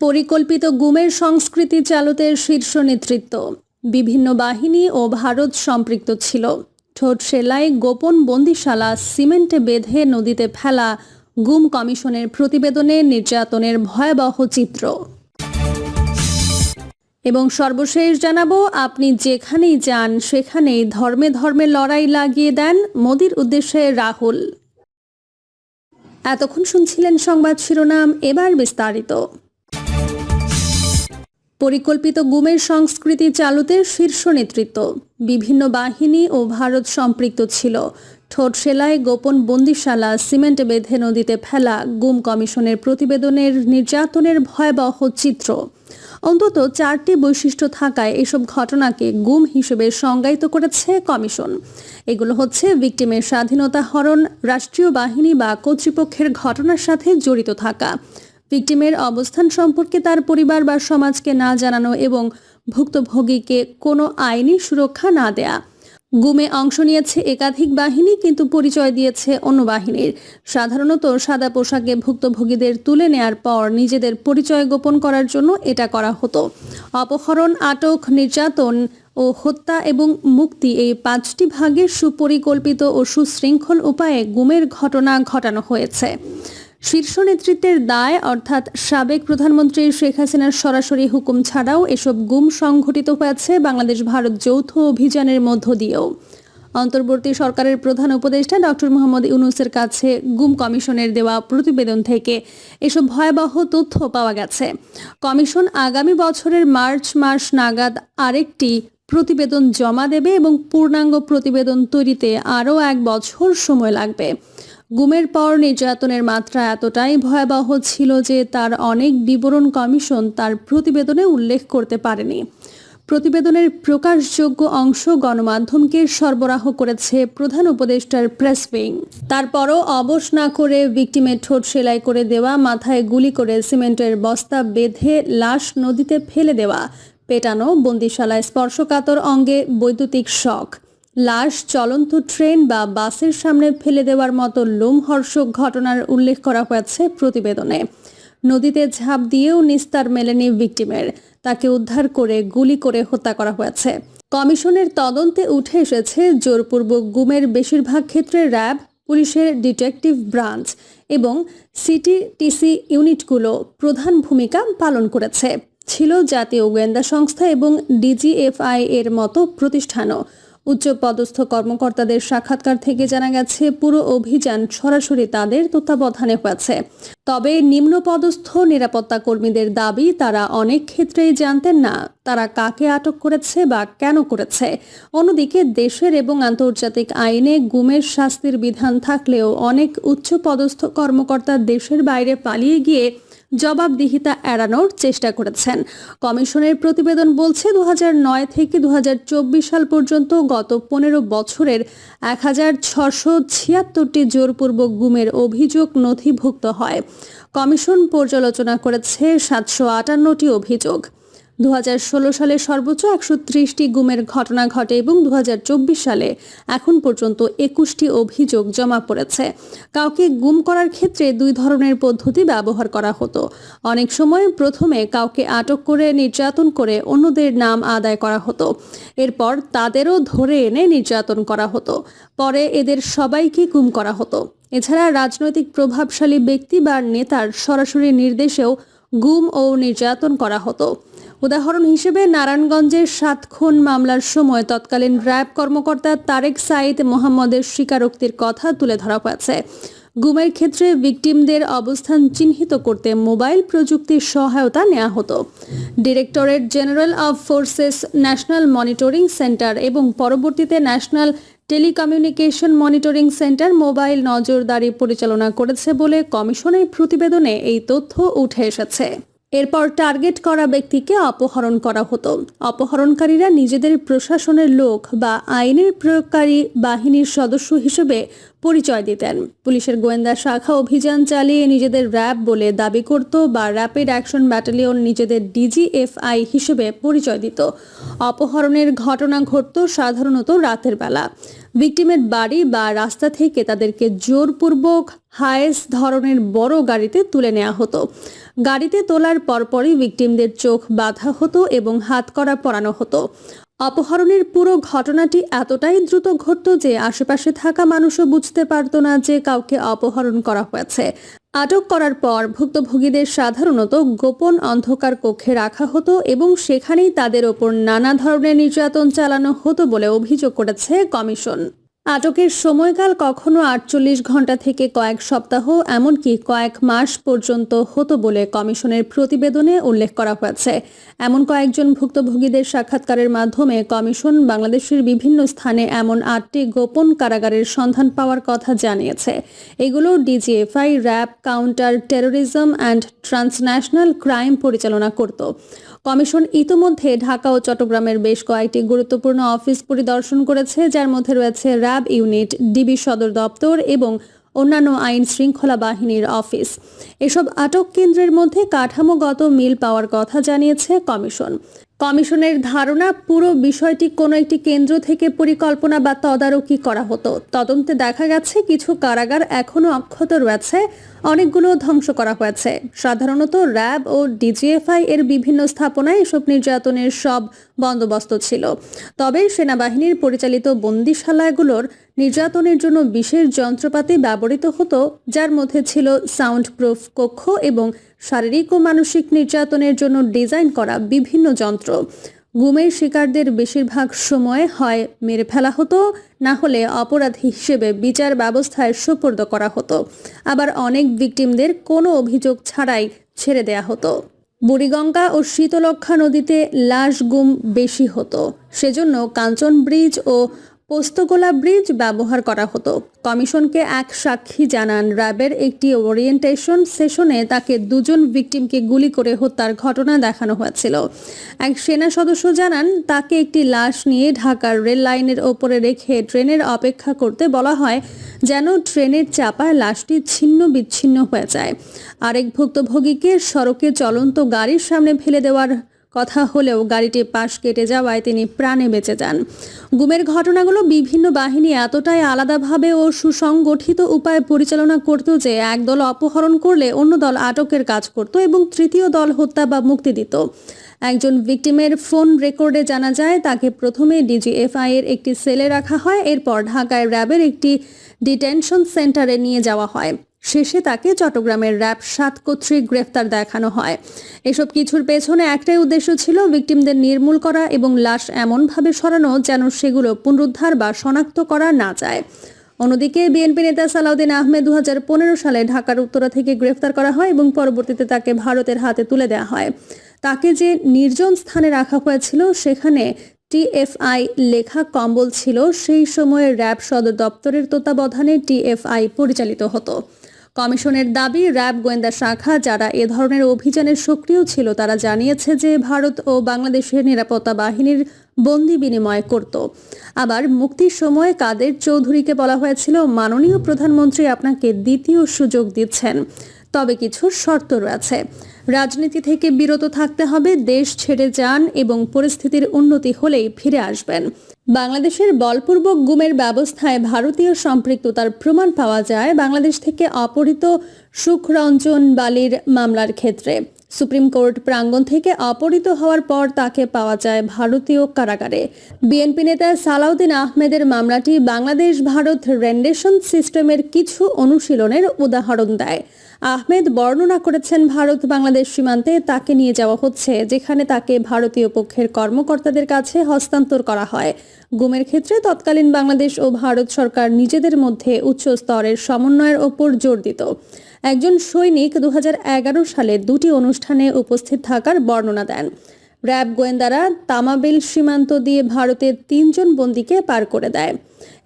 পরিকল্পিত গুমের সংস্কৃতি চালতের শীর্ষ নেতৃত্ব। বিভিন্ন বাহিনী ও ভারত সম্পৃক্ত ছিল। ঠোঁট সেলাই, গোপন বন্দিশালা, সিমেন্টে বেঁধে নদীতে ফেলা, গুম কমিশনের প্রতিবেদনে নির্যাতনের ভয়াবহ চিত্র। এবং সর্বশেষ জানাব, আপনি যেখানেই যান, সেখানেই ধর্মে ধর্মে লড়াই লাগিয়ে দেন মোদির উদ্দেশ্যে রাহুল। এতক্ষণ শুনছিলেন সংবাদ শিরোনাম, এবার বিস্তারিত। পরিকল্পিত গুমের সংস্কৃতি চালুতে শীর্ষ নেতৃত্ব। বিভিন্ন বাহিনী ও ভারত সম্পৃক্ত ছিল। ঠোঁট সেলাই গোপন বন্দিশালা, সিমেন্ট বেঁধে নদীতে ফেলা, গুম কমিশনের প্রতিবেদনের নির্যাতনের ভয়াবহ চিত্র। অন্তত চারটি বৈশিষ্ট্য থাকায় এসব ঘটনাকে গুম হিসেবে সংজ্ঞায়িত করেছে কমিশন। এগুলো হচ্ছে ভিকটিমের স্বাধীনতা হরণ, রাষ্ট্রীয় বাহিনী বা কর্তৃপক্ষের ঘটনার সাথে জড়িত থাকা। ভিকটিমের অবস্থান সম্পর্কে তার পরিবার বা সমাজকে না জানানো এবং ভুক্তভোগীকে কোনো আইনি সুরক্ষা না দেয়া। গুমে অংশ নিয়েছে একাধিক বাহিনী কিন্তু পরিচয় দিয়েছে অন্য বাহিনীর। সাধারণত সাদা পোশাকে ভুক্তভোগীদের তুলে নেয়ার পর নিজেদের পরিচয় গোপন করার জন্য এটা করা হতো। অপহরণ, আটক, নির্যাতন ও হত্যা এবং মুক্তি এই পাঁচটি ভাগে সুপরিকল্পিত ও সুশৃঙ্খল উপায়ে গুমের ঘটনা ঘটানো হয়েছে। শীর্ষ নেতৃত্বের দায়, অর্থাৎ সাবেক প্রধানমন্ত্রী শেখ হাসিনার সরাসরি হুকুম ছাড়াও এসব গুম সংঘটিত হয়েছে বাংলাদেশ ভারত যৌথ অভিযানের মধ্য দিয়েও। অন্তর্বর্তী সরকারের প্রধান উপদেষ্টা ডক্টর মোহাম্মদ ইউনুসের কাছে গুম কমিশনের দেওয়া প্রতিবেদন থেকে এসব ভয়াবহ তথ্য পাওয়া গেছে। কমিশন আগামী বছরের মার্চ মাস নাগাদ আরেকটি প্রতিবেদন জমা দেবে এবং পূর্ণাঙ্গ প্রতিবেদন তৈরিতে আরও এক বছর সময় লাগবে। গুমের পর নির্যাতনের মাত্রা এতটাই ভয়াবহ ছিল যে তার অনেক বিবরণ কমিশন তার প্রতিবেদনে উল্লেখ করতে পারেনি। প্রতিবেদনের প্রকাশযোগ্য অংশ গণমাধ্যমকে সরবরাহ করেছে প্রধান উপদেষ্টার প্রেস উইং তারপরও অবশ না করে ভিকটিমের ঠোঁট সেলাই করে দেওয়া, মাথায় গুলি করে সিমেন্টের বস্তা বেঁধে লাশ নদীতে ফেলে দেওয়া, পেটানো বন্দিশালায় স্পর্শকাতর অঙ্গে বৈদ্যুতিক শক। লাশ চলন্ত ট্রেন বা বাসের সামনে ফেলে দেওয়ার মতো লোমহর্ষক ঘটনার উল্লেখ করা হয়েছে প্রতিবেদনে। নদীতে ঝাঁপ দিয়েও নিস্তার মেলেনি ভিকটিমের। তাকে উদ্ধার করে গুলি করে হত্যা করা হয়েছে। কমিশনের তদন্তে উঠে এসেছে জোরপূর্বক গুমের বেশিরভাগ ক্ষেত্রে র্যাব, পুলিশের ডিটেকটিভ ব্রাঞ্চ এবং সিটিটিসি ইউনিটগুলো প্রধান ভূমিকা পালন করেছে। ছিল জাতীয় গোয়েন্দা সংস্থা এবং ডিজিএফআই এর মতো প্রতিষ্ঠানও। উচ্চ পদস্থ কর্মকর্তাদের সাক্ষাৎকার থেকে জানা গেছে, পুরো অভিযান সরাসরি তাদের তত্ত্বাবধানে হয়েছে। তবে নিম্ন পদস্থ নিরাপত্তা কর্মীদের দাবি, তারা অনেক ক্ষেত্রেই জানতেন না, তারা কাকে আটক করেছে বা কেন করেছে। অন্যদিকে দেশের এবং আন্তর্জাতিক আইনে গুমের শাস্তির বিধান থাকলেও অনেক উচ্চ পদস্থ কর্মকর্তা দেশের বাইরে পালিয়ে গিয়ে জবাবদিহিতা এড়ানোর চেষ্টা করেছেন। কমিশনের প্রতিবেদন বলছে দু থেকে দু হাজার চব্বিশ সাল পর্যন্ত গত পনেরো বছরের এক হাজার ছশো ছিয়াত্তরটি জোরপূর্বক গুমের অভিযোগ নথিভুক্ত হয়। কমিশন পর্যালোচনা করেছে সাতশো আটান্নটি অভিযোগ। দু হাজার ষোলো সালে সর্বোচ্চ একশো ত্রিশটি গুমের ঘটনা ঘটে এবং দু হাজার চব্বিশ সালে এখন পর্যন্ত একুশটি অভিযোগ জমা পড়েছে। কাউকে গুম করার ক্ষেত্রে দুই ধরনের পদ্ধতি ব্যবহার করা হতো। অনেক সময় প্রথমে কাউকে আটক করে নির্যাতন করে অন্যদের নাম আদায় করা হতো। এরপর তাদেরও ধরে এনে নির্যাতন করা হতো। পরে এদের সবাইকে গুম করা হতো। এছাড়া রাজনৈতিক প্রভাবশালী ব্যক্তি বা নেতার সরাসরি নির্দেশেও গুম ও নির্যাতন করা হতো। উদাহরণ হিসেবে নারায়ণগঞ্জের সাত খুন মামলার সময় তৎকালীন র্যাব কর্মকর্তা তারেক সাইদ মোহাম্মদের স্বীকারোক্তির কথা তুলে ধরা হয়েছে। গুমের ক্ষেত্রে ভিকটিমদের অবস্থান চিহ্নিত করতে মোবাইল প্রযুক্তির সহায়তা নেওয়া হতো। Directorate general of forces national monitoring centre এবং পরবর্তীতে national telecommunication monitoring centre mobile নজরদারি পরিচালনা করেছে বলে কমিশনের প্রতিবেদনে এই তথ্য উঠে এসেছে। এরপর টার্গেট করা ব্যক্তিকে অপহরণ করা হতো। অপহরণকারীরা নিজেদের প্রশাসনের লোক বা আইনের প্রয়োগকারী বাহিনীর সদস্য হিসেবে পরিচয় দিতেন। পুলিশের গোয়েন্দা শাখা অভিযান চালিয়ে নিজেদের র্যাব বলে দাবি করত বা র্যাপিড অ্যাকশন ব্যাটালিয়ন নিজেদের ডিজিএফআই হিসেবে পরিচয় দিত। অপহরণের ঘটনা ঘটত সাধারণত রাতের বেলা। ভিকটিমের বাড়ি বা রাস্তা থেকে তাদেরকে জোরপূর্বক হায়েস ধরনের বড় গাড়িতে তুলে নেওয়া হতো। গাড়িতে তোলার পরপরই ভিকটিমদের চোখ বাঁধা হতো এবং হাত করা পরানো হতো। অপহরণের পুরো ঘটনাটি এতটাই দ্রুত ঘটত যে আশেপাশে থাকা মানুষও বুঝতে পারত না যে কাউকে অপহরণ করা হয়েছে। আটক করার পর ভুক্তভোগীদের সাধারণত গোপন অন্ধকার কক্ষে রাখা হতো এবং সেখানেই তাদের ওপর নানা ধরনের নির্যাতন চালানো হতো বলে অভিযোগ করেছে কমিশন। আটকের সময়কাল কখনো আটচল্লিশ ঘণ্টা থেকে কয়েক সপ্তাহ, এমনকি কয়েক মাস পর্যন্ত হতো বলে কমিশনের প্রতিবেদনে উল্লেখ করা হয়েছে। এমন কয়েকজন ভুক্তভোগীদের সাক্ষাৎকারের মাধ্যমে কমিশন বাংলাদেশের বিভিন্ন স্থানে এমন আটটি গোপন কারাগারের সন্ধান পাওয়ার কথা জানিয়েছে। এগুলো DGFI, RAB, counter, terrorism and transnational crime পরিচালনা করত। কমিশন ইতোমধ্যে ঢাকা ও চট্টগ্রামের বেশ কয়েকটি গুরুত্বপূর্ণ অফিস পরিদর্শন করেছে, যার মধ্যে রয়েছে র্যাব ইউনিট, ডিবি সদর দপ্তর এবং অন্যান্য আইন শৃঙ্খলা বাহিনীর অফিস। এসব আটক কেন্দ্রের মধ্যে কাঠামোগত মিল পাওয়ার কথা জানিয়েছে কমিশন। কমিশনের ধারণা, পুরো বিষয়টি কোনো একটি কেন্দ্র থেকে পরিকল্পনা বা তদারকি করা হতো। তদন্তে দেখা গেছে, কিছু কারাগার এখনও অক্ষত রয়েছে। অনেকগুলো ধ্বংস করা হয়েছে। সাধারণত র্যাব ও ডিজিএফআই এর বিভিন্ন স্থাপনায় এসব নির্যাতনের সব বন্দোবস্ত ছিল। তবে সেনাবাহিনীর পরিচালিত বন্দিশালাগুলোর নির্যাতনের জন্য বিশেষ যন্ত্রপাতি ব্যবহৃত হতো, যার মধ্যে ছিল সাউন্ড প্রুফ কক্ষ এবং শারীরিক ও মানসিক নির্যাতনের জন্য ডিজাইন করা বিভিন্ন যন্ত্র। গুমের শিকারদের বেশিরভাগ সময় হয় মেরে ফেলা হতো, না হলে অপরাধ হিসেবে বিচার ব্যবস্থায় সুপর্দ করা হতো। আবার অনেক ভিকটিমদের কোনো অভিযোগ ছাড়াই ছেড়ে দেয়া হতো। বুড়িগঙ্গা ও শীতলক্ষা নদীতে লাশ গুম বেশি হতো। সেজন্য কাঞ্চন ব্রিজ ও পোস্তগোলা ব্রিজ ব্যবহার করা হতো। কমিশনকে এক সাক্ষী জানান, র্যাবের একটি ওরিয়েন্টেশন সেশনে তাকে দুজন ভিকটিমকে গুলি করে হত্যার ঘটনা দেখানো হয়েছিল। এক সেনা সদস্য জানান, তাকে একটি লাশ নিয়ে ঢাকার রেল লাইনের ওপরে রেখে ট্রেনের অপেক্ষা করতে বলা হয় যেন ট্রেনের চাপায় লাশটি ছিন্ন বিচ্ছিন্ন হয়ে যায়। আরেক ভুক্তভোগীকে সড়কে চলন্ত গাড়ির সামনে ফেলে দেওয়ার কথা হলেও গাড়িটি পাশ কেটে যাওয়ায় তিনি প্রাণে বেঁচে যান। গুমের ঘটনাগুলো বিভিন্ন বাহিনী এতটাই আলাদাভাবে ও সুসংগঠিত উপায়ে পরিচালনা করত যে এক দল অপহরণ করলে অন্য দল আটকের কাজ করত এবং তৃতীয় দল হত্যা বা মুক্তি দিত। একজন ভিকটিমের ফোন রেকর্ডে জানা যায়, তাকে প্রথমে ডিজিএফআই এর একটি সেলে রাখা হয়, এরপর ঢাকায় র্যাবের একটি ডিটেনশন সেন্টারে নিয়ে যাওয়া হয়। শেষে তাকে চট্টগ্রামের র্যাব সাত কর্তৃক গ্রেফতার দেখানো হয়। এসব কিছুর পেছনে একটাই উদ্দেশ্য ছিল ভিকটিমদের নির্মূল করা এবং লাশ এমনভাবে সরানো যেন সেগুলো পুনরুদ্ধার বা শনাক্ত করা না যায়। অন্যদিকে বিএনপি নেতা সালাউদ্দিন আহমেদ দু হাজার পনেরো সালে ঢাকার উত্তরা থেকে গ্রেফতার করা হয় এবং পরবর্তীতে তাকে ভারতের হাতে তুলে দেওয়া হয়। তাকে যে নির্জন স্থানে রাখা হয়েছিল, সেখানে টিএফআই লেখা কম্বল ছিল। সেই সময়ে র্যাব সদর দপ্তরের তত্ত্বাবধানে টিএফআই পরিচালিত হতো। কমিশনের দাবি, র্যাব গোয়েন্দা শাখা, যারা এ ধরনের অভিযানে সক্রিয় ছিল, তারা জানিয়েছে যে ভারত ও বাংলাদেশের নিরাপত্তা বাহিনীর বন্দি বিনিময় করত। আবার মুক্তির সময় কাদের চৌধুরীকে বলা হয়েছিল, মাননীয় প্রধানমন্ত্রী আপনাকে দ্বিতীয় সুযোগ দিচ্ছেন। তবে কিছু শর্ত রয়েছে। রাজনীতি থেকে বিরত থাকতে হবে, দেশ ছেড়ে যান এবং পরিস্থিতির উন্নতি হলেই ফিরে আসবেন। বাংলাদেশের বলপূর্বক গুমের ব্যবস্থায় ভারতীয় সম্পৃক্ততার প্রমাণ পাওয়া যায় বাংলাদেশ থেকে অপহৃত সুখরঞ্জন বালির মামলার ক্ষেত্রে। সুপ্রিম কোর্ট প্রাঙ্গণ থেকে অপহৃত হওয়ার পর তাকে পাওয়া যায় ভারতীয় কারাগারে। বিএনপি নেতা সালাউদ্দিন আহমেদের মামলাটি বাংলাদেশ ভারত রেন্ডেশন সিস্টেমের কিছু অনুশীলনের উদাহরণ দেয়। আহমেদ বর্ণনা করেছেন, ভারত বাংলাদেশ সীমান্তে তাকে নিয়ে যাওয়া হচ্ছে, যেখানে তাকে ভারতীয় পক্ষের কর্মকর্তাদের কাছে হস্তান্তর করা হয়। গুমের ক্ষেত্রে তৎকালীন বাংলাদেশ ও ভারত সরকার নিজেদের মধ্যে উচ্চ স্তরের সমন্বয়ের ওপর জোর দিত। একজন সৈনিক দু হাজার এগারো সালে দুটি অনুষ্ঠানে উপস্থিত থাকার বর্ণনা দেন। র্যাব গোয়েন্দারা তামাবিল সীমান্ত দিয়ে ভারতের তিনজন বন্দীকে পার করে দেয়।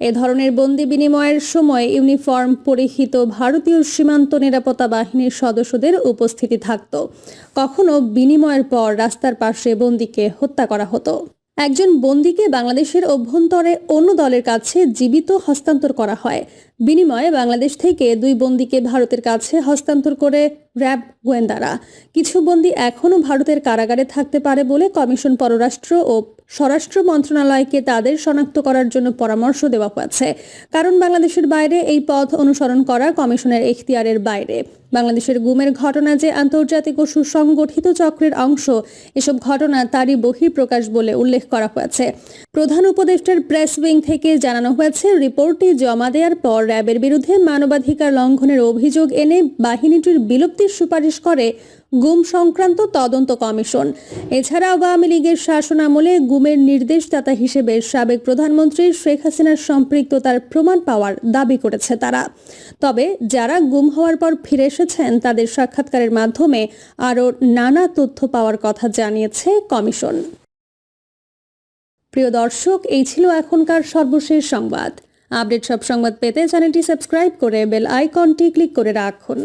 এ ধরনের বন্দি বিনিময়ের সময় ইউনিফর্ম পরিহিত ভারতীয় সীমান্ত নিরাপত্তা বাহিনীর সদস্যদের উপস্থিতি থাকত। কখনো বিনিময়ের পর রাস্তার পাশে বন্দীকে হত্যা করা হতো। একজন বন্দীকে বাংলাদেশের অভ্যন্তরে অন্য দলের কাছে জীবিত হস্তান্তর করা হয়। বিনিময়ে বাংলাদেশ থেকে দুই বন্দীকে ভারতের কাছে হস্তান্তর করে র্যাব গোয়েন্দারা। কিছু বন্দী এখনও ভারতের কারাগারে থাকতে পারে বলে কমিশন পররাষ্ট্র ও স্বরাষ্ট্র মন্ত্রণালয়কে তাদের শনাক্ত করার জন্য পরামর্শ দেওয়া হয়েছে। কারণ বাংলাদেশের বাইরে এই পথ অনুসরণ করা কমিশনের এখতিয়ারের বাইরে। বাংলাদেশের গুমের ঘটনা যে আন্তর্জাতিক ও সুসংগঠিত চক্রের অংশ, এসব ঘটনা তারই বহিঃপ্রকাশ বলে উল্লেখ করা হয়েছে। প্রধান উপদেষ্টার প্রেস উইং থেকে জানানো হয়েছে, রিপোর্টটি জমা দেওয়ার পর র্যাবের বিরুদ্ধে মানবাধিকার লঙ্ঘনের অভিযোগ এনে বাহিনীটির বিলুপ্তির সুপারিশ করে গুম সংক্রান্ত তদন্ত কমিশন। এছাড়া আওয়ামী লীগের শাসনামলে গুমের নির্দেশদাতা হিসেবে সাবেক প্রধানমন্ত্রী শেখ হাসিনার সম্পৃক্ততার প্রমাণ পাওয়ার দাবি করেছে তারা। তবে যারা গুম হওয়ার পর ফিরে এসেছেন, তাদের সাক্ষাৎকারের মাধ্যমে আরও নানা তথ্য পাওয়ার কথা জানিয়েছে কমিশন। প্রিয় দর্শক, এই ছিল এখনকার সর্বশেষ সংবাদ। আপডেট সব সংবাদ পেতে চ্যানেলটি সাবস্ক্রাইব করে বেল আইকনটি ক্লিক করে রাখুন।